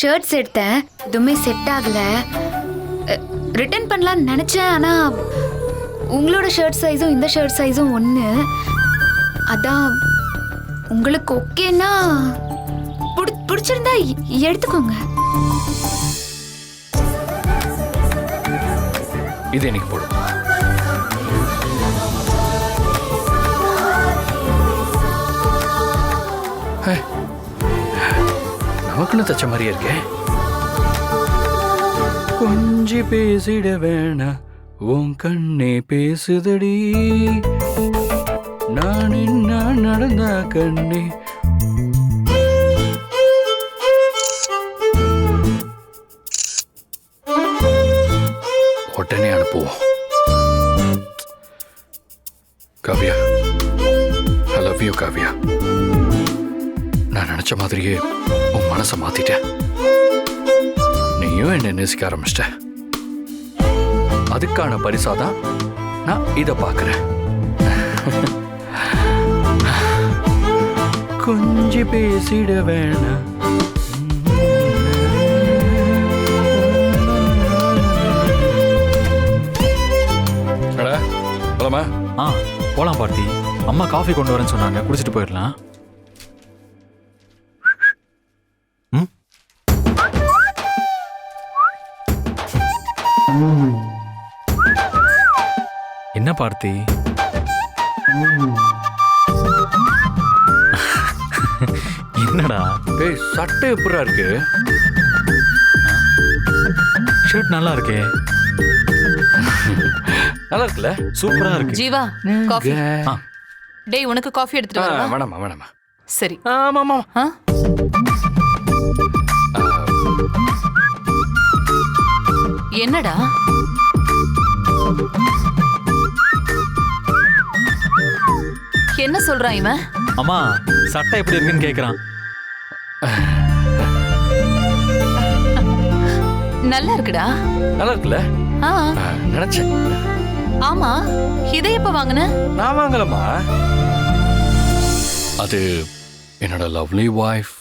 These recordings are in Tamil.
ஷர்ட்ஸ் எடுத்தேன். எதுவுமே செட் ஆகல. ரிட்டர்ன் பண்ணலாம்னு நினைச்சேன் ஆனா உங்களோட ஷர்ட் சைஸும் இந்த ஷர்ட் சைஸும் ஒன்று அதான் உங்களுக்கு ஓகேன்னா பிடிச்சிருந்தா எடுத்துக்கோங்க. இது எனக்கு போடும் நமக்குன்னு தச்ச மாதிரியே இருக்கே. கொஞ்சி பேசிட வேணா உன் கண்ணே பேசுதடி. நான் என்ன நடந்தா கண்ணே? உடனே அனுப்புவோம். Kaviya. I love you Kavya. நான் நினைச்ச மாதிரியே மனசை மாத்திட்டேன் நீயும் என்னை நேசிக்க ஆரம்பிச்சிட்ட. அதுக்கான பரிசாதான் நான் இதை பார்க்கிறேன். கொஞ்சி பேசிட வேணாம். போலாமா? ஆ போலாம் பார்த்தி அம்மா காஃபி கொண்டு வரேன்னு சொன்னாங்க. குடிச்சிட்டு போயிடலாம். பார்த்தி? என்னடா? ஏய் சட்டை எப்படா இருக்கு? ஷர்ட் நல்லா இருக்கே. நல்லா இருக்குல்ல? சூப்பரா இருக்கு. ஜீவா காஃபி. ஆ. டேய் உனக்கு காஃபி ஆ, எடுத்துட்டு வரவா? வேணாமா வேணாமா சரி. ஆமா ஆமா ஆ. என்னடா? என்ன சொல்றான் இவன்? அம்மா சட்டை எப்படி இருக்குன்னு கேக்குறான். நல்லா இருக்குடா. நல்லா இருக்குல்ல? நினைச்சேன். ஆமா இதை எப்ப வாங்குன? நான் வாங்கலம்மா. அது என்னோட லவ்லி வைஃப்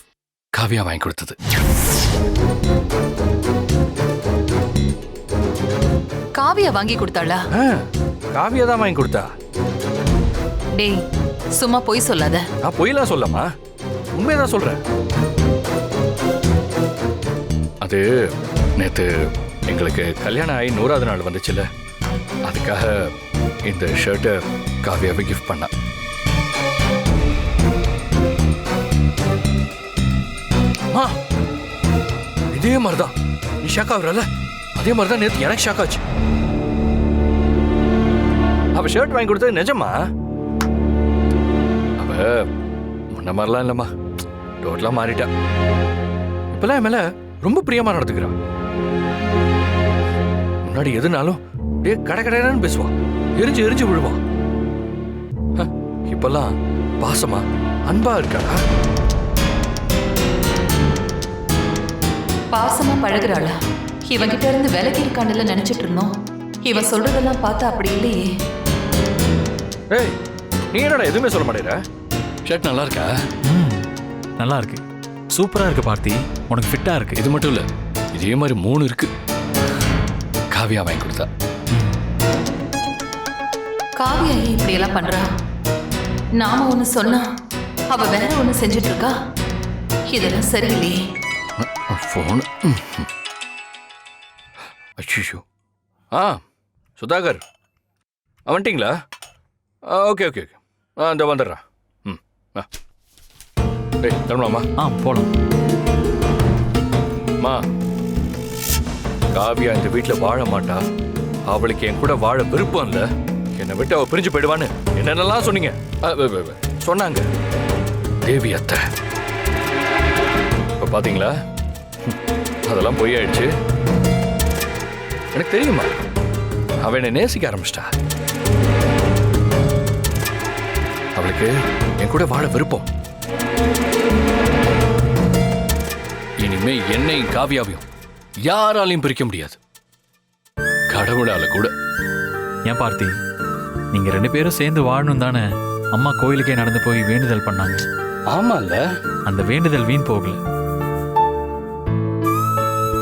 காவியா வாங்கி கொடுத்தது. காவியா வாங்கி கொடுத்தாளா? ஆ, காவியா தான் வாங்கி கொடுத்தா. டேய் சும்மா பொய் சொல்லாத. நான் பொய்லாம் சொல்லம்மா உண்மையதான் சொல்றேன். அது நேத்து எங்களுக்கு கல்யாணம் ஆகி நூறாவது நாள் வந்துச்சுல்ல அதுக்காக இந்த ஷர்ட்டை காவியாவை கிஃப்ட் பண்ணா. இதே மாதிரிதான். நீ ஷாக் ஆகுறல அதே மாதிரிதான் நேற்று எனக்கு ஷாக் ஆச்சு. அவ ஷர்ட் வாங்கி கொடுத்தது நிஜமா? முன்ன மாதிரிலாம் இல்லம்மா. டோட்டலா மாறிட்டா. இப்பெல்லாம் என் மேல ரொம்ப பிரியமா நடந்துக்கிறான். முன்னாடி எதுனாலும் அப்படியே கடை கடைன்னு பேசுவான். எரிஞ்சு எரிஞ்சு விழுவான். இப்பெல்லாம் பாசமா அன்பா இருக்காடா பாசமா பழகுறாளா? இவன்கிட்ட இருந்து விலகி இருக்கான்ல நினைச்சிட்டு இருந்தோம். இவன் சொல்றதெல்லாம் பார்த்தா அப்படி இல்லையே. ஏய் நீ என்னடா எதுவுமே சொல்ல மாட்டேற? ஷர்ட் நல்லா இருக்கா ம் நல்லா இருக்கு சூப்பரா இருக்கு பார்த்தி. உனக்கு ஃபிட்டா இருக்கு. இது மட்டும் இல்ல இதே மாதிரி மூணு இருக்கு. காவியா வாங்கி கொடுத்தா. காவியா ஏன் இப்படி எல்லாம் பண்றா? நாம ஒண்ணு சொன்னா அவ வேற ஒண்ணு செஞ்சுட்டு இருக்கா இதெல்லாம் சரியில்லையே. ஃபோன் அச்சுஷோ ஆ சுதாகர். வந்துட்டீங்களா ஓகே ஓகே ஓகே. ஆ இந்த வந்துடுறேன் ம் ஏய் கிளம்பலாமா? ஆ போலாம். அம்மா காவியா இந்த வீட்டில் வாழ மாட்டா. அவளுக்கு என் கூட வாழ விருப்பம் இல்லை. என்னை விட்டு அவ பிரிஞ்சு போயிடுவான்னு என்னென்னலாம் சொன்னீங்க. சொன்னாங்க. தேவி அத்தை. இப்போ பார்த்தீங்களா ம், அதெல்லாம் பொய் ஆயிடுச்சு எனக்கு தெரியுமா? அவ என்னை நேசிக்க ஆரம்பிச்சிட்டா. அவளுக்கு என் கூட வாழ விருப்பம். இனிமே என்னையும் காவியாவையும் யாராலையும் பிரிக்க முடியாது. கடவுளால கூட. ஏன் பார்த்தி? நீங்க ரெண்டு பேரும் சேர்ந்து வாழணும் தானே? அம்மா கோயிலுக்கே நடந்து போய் வேண்டுதல் பண்ணாங்க. ஆமால்ல. அந்த வேண்டுதல் வீண் போகல.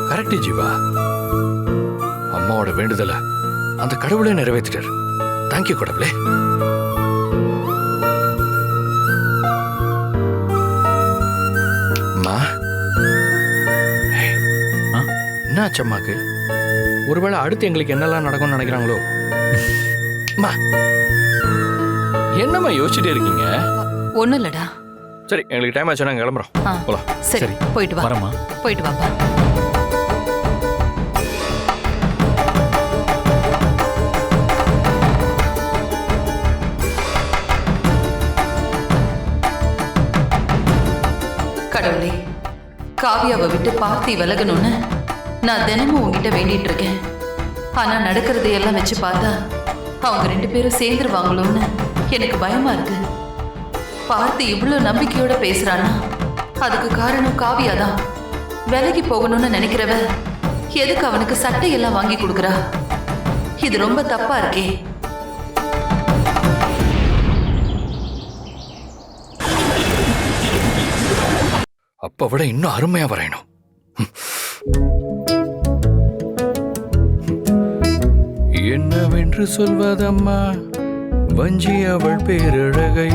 கரெக்ட் ஜீவா. அம்மாவோட வேண்டுதல அந்த கடவுளே நிறைவேற்றிட்டார். தேங்க்யூ கடவுளே. என்ன ஆச்சு அம்மாக்கு ஒருவேளை அடுத்து எங்களுக்கு என்னெல்லாம் நடக்கும்னு நினைக்கிறாங்களோ? அம்மா என்னம்மா யோசிச்சுட்டே இருக்கீங்க? ஒண்ணும் இல்லடா. சரி எங்களுக்கு டைம் ஆச்சு நாங்கள் கிளம்புறோம். ஆ, போலாம். சரி சரி. போயிட்டு வா. வரமா போயிட்டு வாப்பா கடவுளே காவியாவை விட்டு பார்த்தி விலகணும்னு நான் தினமும் உங்ககிட்ட வேண்டிட்டு இருக்கேன். ஆனா நடக்கிறதை எல்லாம் வச்சு பார்த்தா அவங்க ரெண்டு பேரும் சேர்ந்துருவாங்களோன்னு எனக்கு பயமா இருக்கு. பார்த்து இவ்வளோ நம்பிக்கையோட பேசுறானா அதுக்கு காரணம் காவியா தான் விலகி போகணும்னு நினைக்கிறவ எதுக்கு அவனுக்கு சட்டையெல்லாம் வாங்கி கொடுக்குறா? இது ரொம்ப தப்பா இருக்கே. அப்ப விட இன்னும் அருமையா வரையணும். என்று சொல்வதம்மா. வஞ்சி அவள் பேரழகை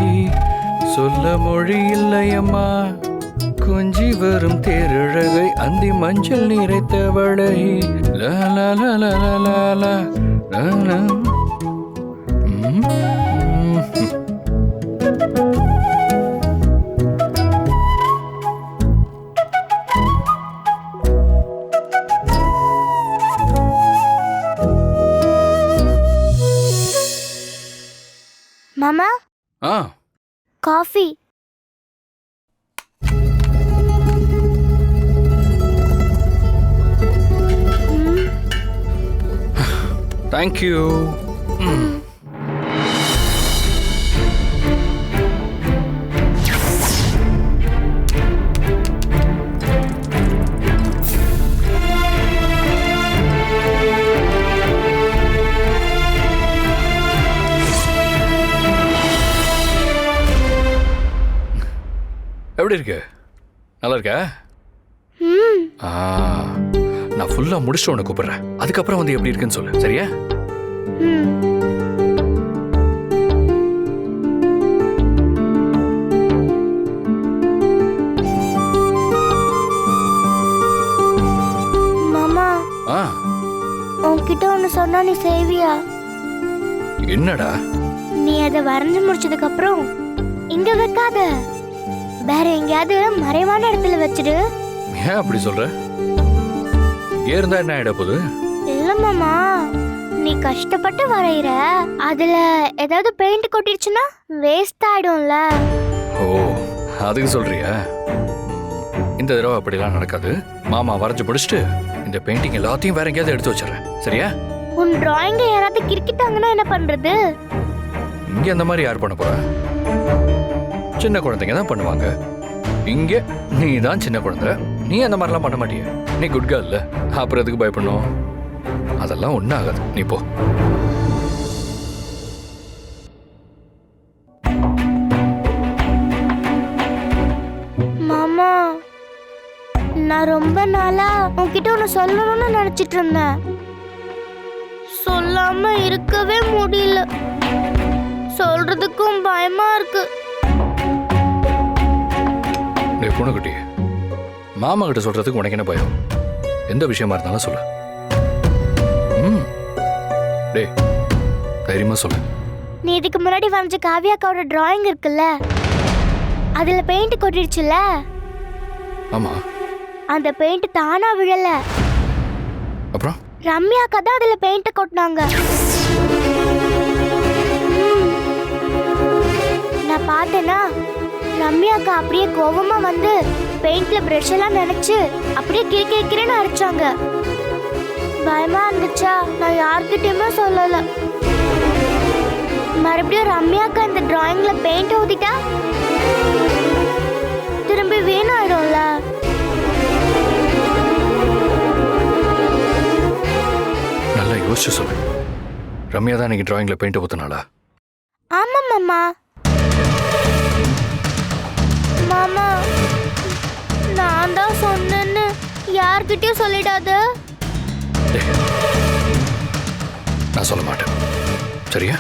சொல்ல மொழி இல்லையம்மா. கொஞ்சி வரும் தேரழகை அந்தி மஞ்சள் நிறைத்தவளை. லா லா லா லா லா லா லா தேங்க்யூ எப்படி இருக்கு? நல்லா இருக்கா? ஆ. நான் ஃபுல்லா முடிச்சுட்டு உன்னை கூப்பிடுறேன். அதுக்கப்புறம் வந்து எப்படி இருக்குன்னு சொல்லு. சரியா? மாமா ஆ. உன்கிட்ட ஒன்று சொன்னா நீ செய்வியா? என்னடா? நீ அதை வரைஞ்சு முடிச்சதுக்கு அப்புறம் இங்க வைக்காத. வேற எங்கேயாவது மறைவான இடத்துல வச்சிடு ஏன் அப்படி சொல்ற? இங்கே இருந்தா என்ன ஆயிட போகுது? இல்ல மாமா நீ கஷ்டப்பட்டு வரைகிற அதுல ஏதாவது பெயிண்ட் கொட்டிடுச்சுன்னா வேஸ்ட் ஆயிடும்ல. ஓ அதுக்கு சொல்றியா? இந்த தடவை அப்படிலாம் நடக்காது. மாமா வரைஞ்சு முடிச்சுட்டு இந்த பெயிண்டிங் எல்லாத்தையும் வேற எங்கேயாவது எடுத்து வச்சிடறேன். சரியா? உன் டிராயிங்க யாராவது கிறுக்கிட்டாங்கன்னா என்ன பண்றது? இங்க அந்த மாதிரி யார் பண்ண போறா? சின்ன குழந்தைங்க தான் பண்ணுவாங்க. இங்க நீ தான் சின்ன குழந்தை. நீ அந்த மாதிரிலாம் பண்ண மாட்டிய. நீ குட் கேர்ள் அப்புறம் எதுக்கு பயப்படணும்? அதெல்லாம் ஒன்றும் ஆகாது. நீ போ. மாமா நான் ரொம்ப நாளா உன்கிட்ட ஒன்று சொல்லணும்னு நினைச்சிட்டு இருந்தேன். சொல்லாம இருக்கவே முடியல. சொல்றதுக்கும் பயமா இருக்கு. பொண்ணுக்குட்டி மாமா கிட்ட சொல்றதுக்கு உனக்கு என்ன பயம்? எந்த விஷயமா இருந்தாலும் சொல்லு. ம். டேய் தைரியமா சொல்லு. நீ இதுக்கு முன்னாடி வரைஞ்ச காவியாக்காவோட டிராயிங் இருக்குல்ல? அதுல பெயிண்ட் கொட்டிடுச்சுல ஆமா. அந்த பெயிண்ட் தானா விழல. அப்புறம்? ரம்யாக்கா தான் அதுல பெயிண்ட் கொட்டினாங்க. நான் பார்த்தேனா ரம்யாக்கா அப்படியே கோவமா வந்து பெயிண்ட்ல பிரஷ் எல்லாம் நினைச்சு அப்படியே கிரிக்கிறேன்னு அடிச்சாங்க பயமா இருந்துச்சா? நான் யார்கிட்டயுமே சொல்லல. மறுபடியும் ரம்யாக்கா இந்த டிராயிங்ல பெயிண்ட் ஊத்திட்டா? திரும்பி வீணாயிடும்ல. நல்லா யோசிச்சு சொல்லு. ரம்யா தான் இன்னைக்கு டிராயிங்ல பெயிண்ட் ஊத்துனாளா? ஆமா மாமா. நான் தான் சொன்னேன்னு யார் யார்கிட்டயும் சொல்லிடாத. நான் சொல்ல மாட்டேன். சரியா?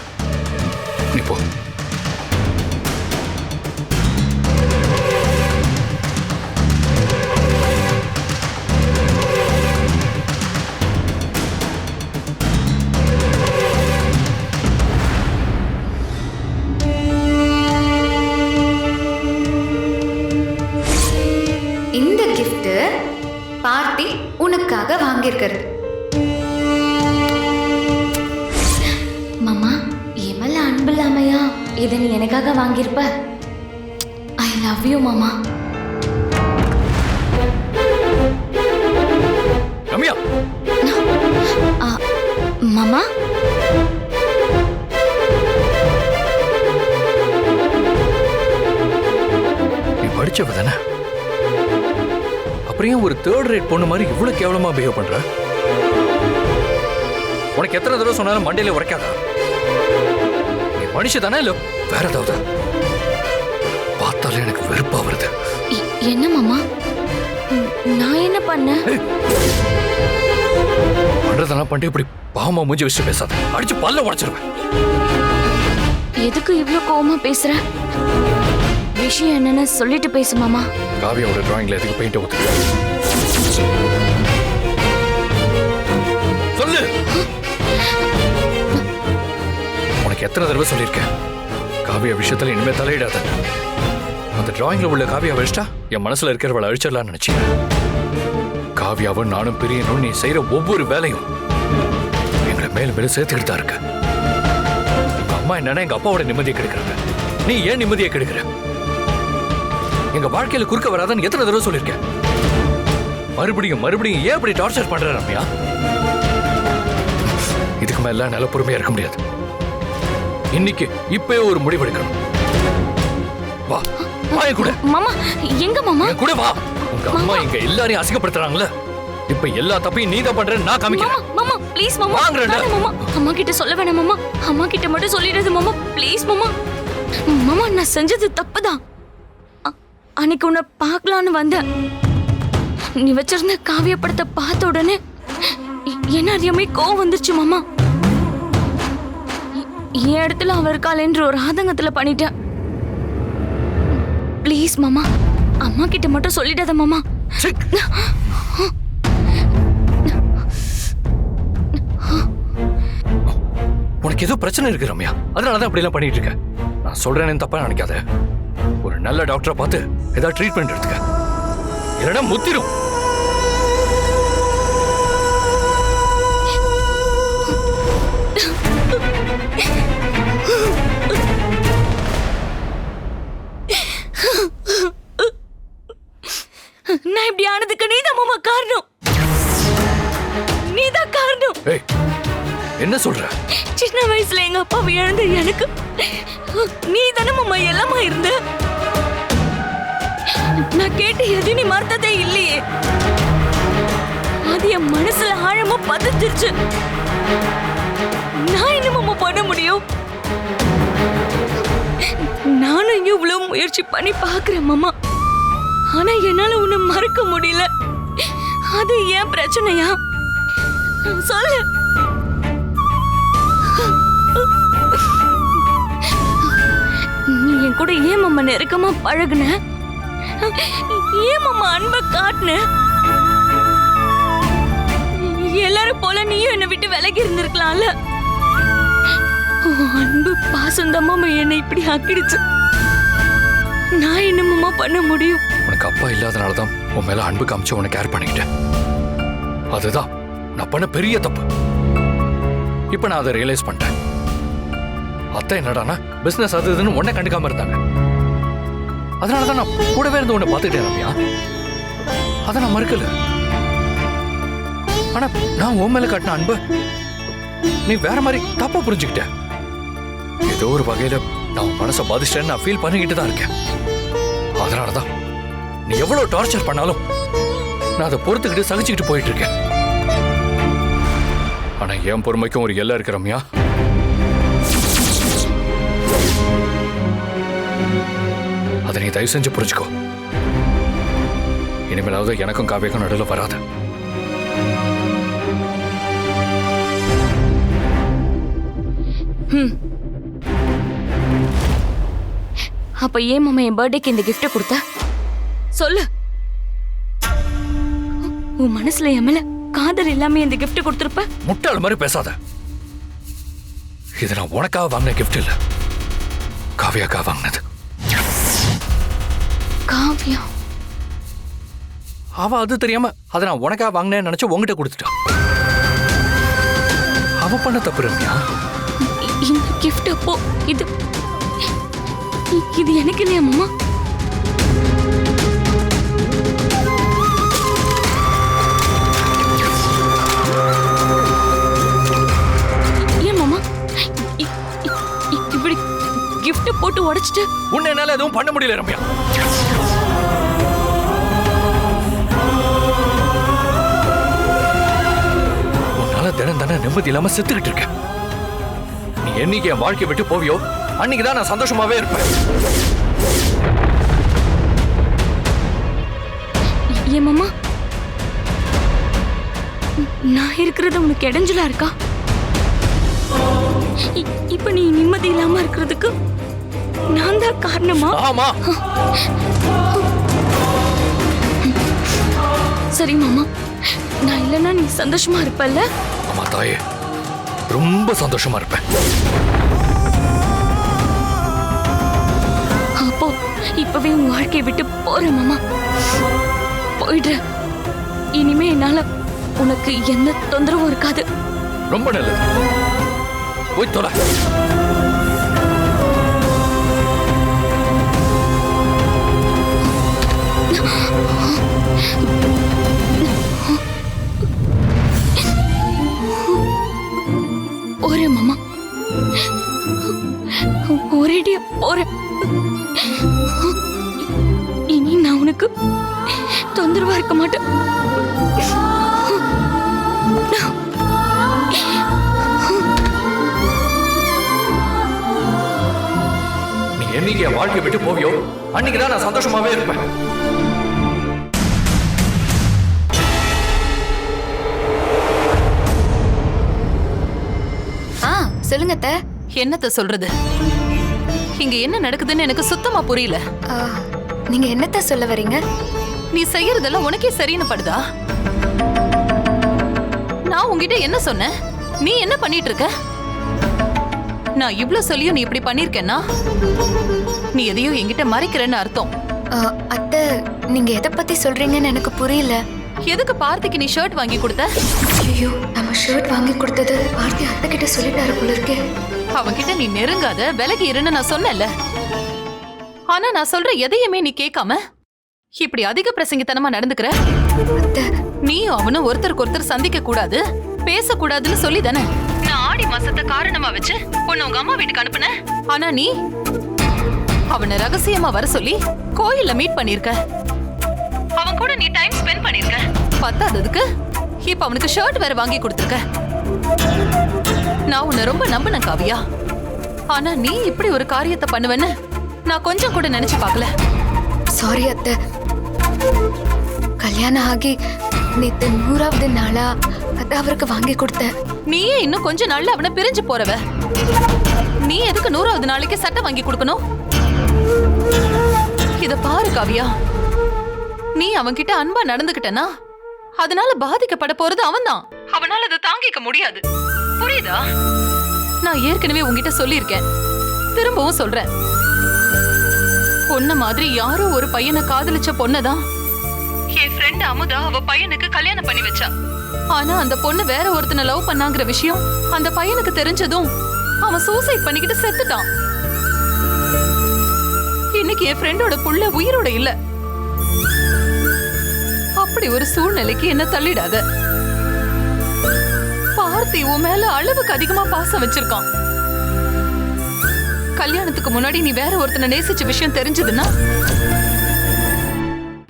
நீ போ. படிச்சவ தானே? அப்புறம் ஏன் ஒரு தேர்ட் ரேட் பொண்ணு மாதிரி இவ்வளவு கேவலமா பிஹேவ் பண்ற? உனக்கு எத்தனை தடவை சொன்னாலும் மண்டையில உரைக்காதா? நீ மனுஷ தானே இல்ல? வேற ஏதாவது? பார்த்தாலே எனக்கு வெறுப்பா வருது. என்ன மாமா? நான் என்ன பண்ணேன் பண்றதெல்லாம் பண்ணிட்டு இப்படி பாவமா மூஞ்சி வச்சு பேசாத. அடிச்சு பல்ல உடைச்சிருவேன். எதுக்கு இவ்ளோ கோவமா பேசுற? விஷயம் என்னன்னு சொல்லிட்டு பேசு மாமா. காவியாவோட டிராயிங்ல எதுக்கு பெயிண்ட் ஊத்து சொல்லு! உனக்கு எத்தனை தடவை சொல்லியிருக்கேன்? காவியா விஷயத்துல இனிமே தலையிடாத. அந்த டிராயிங்ல உள்ள காவியா வச்சிட்டா என் மனசுல இருக்கிறவளை அழிச்சிடலாம்னு நினைச்சேன். காவியாவும் நானும் பிரியனும் நீ செய்யற ஒவ்வொரு வேலையும் எங்களை மேலும் மேலும் சேர்த்துக்கிட்டு தான் இருக்க. எங்க அம்மா என்னன்னா எங்க அப்பாவோட நிம்மதியை கெடுக்கிறாங்க. நீ ஏன் நிம்மதியை கெடுக்கிற? எங்க வாழ்க்கையில குறுக்க வராதன்னு எத்தனை தடவை சொல்லியிருக்கேன். மறுபடியும் மறுபடியும் ஏன் இப்படி டார்ச்சர் பண்ற ரம்யா? இதுக்கு மேல நல்ல பொறுமையா இருக்க முடியாது. இன்னைக்கு இப்பவே ஒரு முடிவு எடுக்கணும். வா வா என் கூட. மாமா எங்க மாமா? என் கூட வா. உங்க அம்மா இங்க எல்லாரையும் அசிங்கப்படுத்துறாங்கல்ல. இப்ப எல்லா தப்பையும் நீ தான் பண்றேன்னு நான் காமிக்கிறேன். மாமா ப்ளீஸ் மாமா. வாங்குறேன்ல. வேணாம் மாமா. அம்மா கிட்ட சொல்ல வேணாம் மாமா. அம்மா கிட்ட மட்டும் சொல்லிடுறது மாமா. ப்ளீஸ் மாமா. மாமா நான் செஞ்சது தப்புதான். அ- அன்னைக்கு உன்னை பார்க்கலான்னு வந்தேன். நீ வச்சிருந்த காவிய படத்தை பார்த்த உடனே என்ன அறியாமே கோவம் வந்துருச்சு மாமா. என் இடத்துல அவர் இருக்காளேன்ற ஒரு ஆதங்கத்துல பண்ணிட்டேன். ப்ளீஸ் மாமா. அம்மா கிட்ட மட்டும் சொல்லிடாத மாமா. உனக்கு ஏதோ பிரச்சனை இருக்கு ரம்யா. அதனாலதான் அப்படி எல்லாம் பண்ணிட்டு இருக்க. நான் சொல்றேன்னு தப்பா நினைக்காத. நல்ல டாக்டரை பார்த்து ஏதாவது ட்ரீட்மெண்ட் எடுத்துக்க. இல்லைன்னா முத்திரும். நான் இப்படி ஆனதுக்கு நீதான் மாமா காரணம். நீதான் காரணம். என்ன சொல்ற? சின்ன வயசுல எங்க அப்பாவை இழந்த எனக்கு நீ தானே மாமா எல்லாமா இருந்த. நான் கேட்டு எது நீ மறுத்ததே இல்லையே. அது என் மனசுல ஆழமா பதிஞ்சிருச்சு. நான் என்ன பண்ண முடியும்? நானும் இவ்வளவு முயற்சி பண்ணி பாக்குறேன் மாமா. ஆனா என்னால உன்னை மறக்க முடியல. அது ஏன் பிரச்சனையா? சொல்லு. நீ என் கூட ஏன் மாமா நெருக்கமா பழகுன? ஏன் மாமா அன்பை காட்டுன? எல்லாரும் போல நீயும் என்னை விட்டு விலகி இருந்திருக்கலாம்ல. அன்பு பாசந்தமா என்னை இப்படி ஆக்கிடுச்சு. நான் என்னமாமா பண்ண முடியும்? உனக்கு அப்பா இல்லாதனால தான் உன் மேல அன்பு காமிச்சு உன்னை கேர் பண்ணிக்கிட்டேன். அதுதான் நான் பண்ண பெரிய தப்பு. இப்ப நான் அதை ரியலைஸ் பண்ணிட்டேன். அத்தை என்னடானா பிசினஸ் அது இதுன்னு உன்னை கண்டுக்காம இருந்தாங்க. அதனால தான் நான் கூடவே இருந்து உன்னை பார்த்துக்கிட்டேன் ரம்யா. அதை நான் மறுக்கல. ஆனா நான் உன் மேல காட்டின அன்பு நீ வேற மாதிரி தப்பா புரிஞ்சுக்கிட்ட. ஏதோ ஒரு வகையில நான் மனசை பாதிச்சிட்டேன்னு நான் ஃபீல் பண்ணிக்கிட்டு தான் இருக்கேன். அதனால தான் நீ எவ்வளவு டார்ச்சர் பண்ணாலும் நான் அதை பொறுத்துக்கிட்டு சகிச்சுக்கிட்டு போயிட்டு இருக்கேன். ஆனா என் பொறுமைக்கும் ஒரு எல்லை இருக்கு அதை நீ தயவு செஞ்சு புரிச்சுக்கோ இனிமேலாவது எனக்கும் காவியக்கும் நடுவில் வராது. அப்ப ஏன் மாமா என் பர்த்டேக்கு இந்த கிஃப்ட கொடுத்த? சொல்லு. உன் மனசுல என் காதல் இல்லாம இந்த கிஃப்ட் கொடுத்துருப்ப? முட்டாள் மாதிரி பேசாத. இது நான் உனக்காக வாங்கின கிஃப்ட் இல்ல. காவியாக்காக வாங்கினது. காவியா அவ அது தெரியாம அதை நான் உனக்காக வாங்கினேன்னு நினைச்சு உங்ககிட்ட கொடுத்துட்டான் அவ பண்ண தப்பு ரம்யா. இந்த gift அப்போ இது இது எனக்கு இல்லையா மாமா? போட்டு உடைச்சிட்டு? உன்னை என்னால எதுவும் பண்ண முடியல ரம்யா. உன்னால தினம் தானே நிம்மதி இல்லாம செத்துக்கிட்டு இருக்க. நீ என்னைக்கு என் வாழ்க்கையை விட்டு போவியோ அன்னைக்கு தான் நான் சந்தோஷமாவே இருப்பேன். ஏன் மாமா? நான் இருக்கிறது உனக்கு இடைஞ்சலா இருக்கா? இப்ப நீ நிம்மதி இல்லாம இருக்கிறதுக்கு நான் தான் காரணமா? ஆமா. சரி மாமா. நான் இல்லைன்னா நீ சந்தோஷமா இருப்பல்ல? ஆமா தாயே. ரொம்ப சந்தோஷமா இருப்பேன். அப்போ இப்பவே உன் வாழ்க்கையை விட்டு போறேன் மாமா. போயிடுற. இனிமே என்னால உனக்கு எந்த தொந்தரவும் இருக்காது. ரொம்ப நல்லது. போய் தொலை போறேன் மாமா. ஒரேடியா போறேன். இனி நான் உனக்கு தொந்தரவா இருக்க மாட்டேன். நீ என்னைக்கு என் வாழ்க்கையை விட்டு போவியோ? அன்னைக்கு தான் நான் சந்தோஷமாவே இருப்பேன். சொல்லுங்க அத்தை. என்னத்த சொல்றது? இங்க என்ன நடக்குதுன்னு எனக்கு சுத்தமா புரியல. நீங்க என்னத்த சொல்ல வரீங்க? நீ செய்யறதெல்லாம் உனக்கே சரின்னு படுதா? நான் உன்கிட்ட என்ன சொன்னேன்? நீ என்ன பண்ணிட்டு இருக்க நான் இவ்ளோ சொல்லியும் நீ இப்படி பண்ணிருக்கேன்னா? நீ எதையோ என்கிட்ட மறைக்கிறேன்னு அர்த்தம். அத்தை நீங்க எதை பத்தி சொல்றீங்கன்னு எனக்கு புரியல. எதுக்கு பார்த்திக்கு நீ ஷர்ட் வாங்கி கொடுத்த? ஐயோ. நம்ம ஷர்ட் வாங்கி கொடுத்தது பார்த்தி அத்தை கிட்ட சொல்லிட்டாரு போல இருக்கே. அவன்கிட்ட நீ நெருங்காத விலகி இருன்னு நான் சொன்னேன்ல. ஆனா நான் சொல்ற எதையுமே நீ கேட்காம இப்படி அதிக பிரசங்கித்தனமா நடந்துக்கிற? நீயும் அவனும் ஒருத்தருக்கு ஒருத்தர் சந்திக்க கூடாது பேசக்கூடாதுன்னு சொல்லி தானே நான் ஆடி மாசத்தை காரணமா வச்சு உன்னை உங்க அம்மா வீட்டுக்கு அனுப்புனேன். ஆனா நீ அவனை ரகசியமா வர சொல்லி கோயில்ல மீட் பண்ணிருக்க. அவன் கூட நீ டைம் ஸ்பெண்ட் பண்ணிருக்க. பத்தாததுக்கு இப்ப அவனுக்கு ஷர்ட் வேற வாங்கி கொடுத்துருக்க. நான் உன்னை ரொம்ப நம்பினேன் காவியா. ஆனா நீ இப்படி ஒரு காரியத்தை பண்ணுவேன்னு நான் கொஞ்சம் கூட நினைச்சு பார்க்கல. சாரி அத்தை. கல்யாணம் ஆகி நேத்து நூறாவது நாளா அத்தை அவருக்கு வாங்கி கொடுத்தேன். நீயே இன்னும் கொஞ்ச நாள்ல அவனை பிரிஞ்சு போறவ. நீ எதுக்கு நூறாவது நாளைக்கு சட்டை வாங்கி கொடுக்கணும்? இத பாரு காவியா. நீ அவன்கிட்ட அன்பா நடந்துகிட்டனா? அதனால பாதிக்கப்பட போறது அவன்தான். அவனால அதை தாங்கிக்க முடியாது. புரியுதா? நான் ஏற்கனவே உன்கிட்ட சொல்லியிருக்கேன். திரும்பவும் சொல்றேன். பொண்ண மாதிரி யாரோ ஒரு பையனை காதலிச்ச பொண்ணதான். என் ஃப்ரெண்ட் அமுதா அவ பையனுக்கு கல்யாணம் பண்ணி வச்சா. ஆனா அந்த பொண்ணு வேற ஒருத்தனை லவ் பண்ணாங்கிற விஷயம் அந்த பையனுக்கு தெரிஞ்சதும் அவன் சூசைட் பண்ணிக்கிட்டு செத்துட்டான். இன்னைக்கு என் ஃப்ரெண்டோட புள்ள உயிரோட இல்ல. அப்படி ஒரு சூழ்நிலைக்கு என்ன தள்ளிடாத. பார்த்தி உன் மேல அளவுக்கு அதிகமா பாசம் வச்சிருக்கான். கல்யாணத்துக்கு முன்னாடி நீ வேற ஒருத்தனை நேசிச்ச விஷயம் தெரிஞ்சதுன்னா?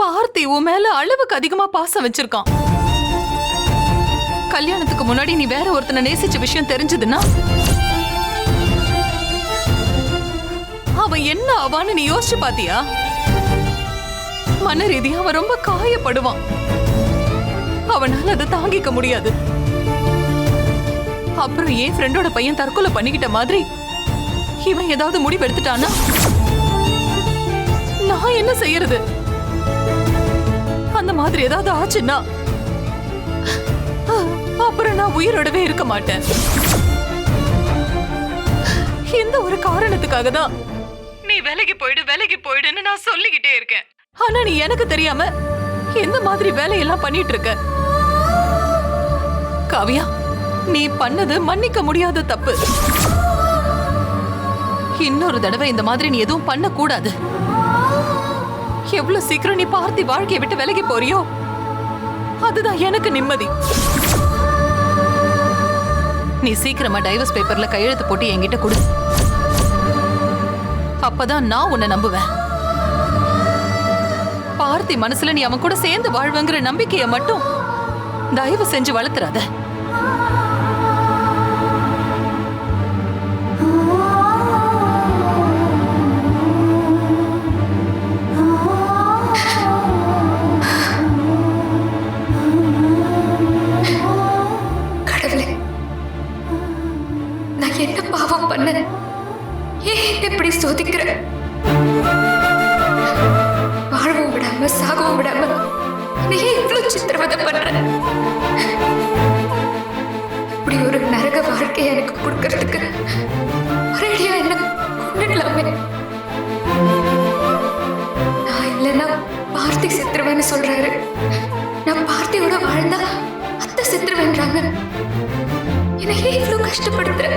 பார்த்தி உன் மேல அளவுக்கு அதிகமா பாசம் வச்சிருக்கான். கல்யாணத்துக்கு முன்னாடி நீ வேற ஒருத்தனை நேசிச்ச விஷயம் தெரிஞ்சதுன்னா? அவன் என்ன ஆவான்னு நீ யோசிச்சு பாத்தியா? மன ரீதியா அவன் ரொம்ப காயப்படுவான். அவனால அதை தாங்கிக்க முடியாது. அப்புறம் என் ஃப்ரெண்டோட பையன் தற்கொலை பண்ணிக்கிட்ட மாதிரி? இவன் ஏதாவது முடிவு எடுத்துட்டானா நான் என்ன செய்யறது? அந்த மாதிரி ஏதாவது ஆச்சுன்னா அப்புறம் நான் உயிரோடவே இருக்க மாட்டேன். இந்த ஒரு காரணத்துக்காக தான் நீ வேலைக்கு போயிடு வேலைக்கு போயிடுன்னு நான் சொல்லிக்கிட்டே இருக்கேன். ஆனா நீ எனக்கு தெரியாம எந்த மாதிரி வேலையெல்லாம் பண்ணிட்டு இருக்க காவியா நீ பண்ணது மன்னிக்க முடியாத தப்பு. இன்னொரு தடவை இந்த மாதிரி நீ எதுவும் பண்ண கூடாது எவ்வளவு சீக்கிரம் நீ பார்த்தி வாழ்க்கையை விட்டு விலகி போறியோ? அதுதான் எனக்கு நிம்மதி. நீ சீக்கிரமா டைவர்ஸ் பேப்பர்ல கையெழுத்து போட்டு என்கிட்ட கொடு. அப்பதான் நான் உன்னை நம்புவேன். பார்த்தி மனசுல நீ அவன் கூட சேர்ந்து வாழ்வங்கிற நம்பிக்கைய மட்டும் தயவு செஞ்சு வளர்த்துறாத. நான் என்ன பாவம் பண்ண ஏன் இப்படி சோதிக்கிற? விடாம சாகவும் விடாம. நீ இவ்வளவு சித்திரவதை பண்ற இப்படி ஒரு நரக வாழ்க்கையை எனக்கு கொடுக்கறதுக்கு ஒரேடியா என்ன கொண்டுடலாமே. நான் இல்லைன்னா பார்த்தி செத்துருவேன்னு சொல்றாரு. நான் பார்த்தியோட வாழ்ந்தா அத்தை சித்திரவன்றாங்க. என்னையே இவ்வளவு கஷ்டப்படுத்துற?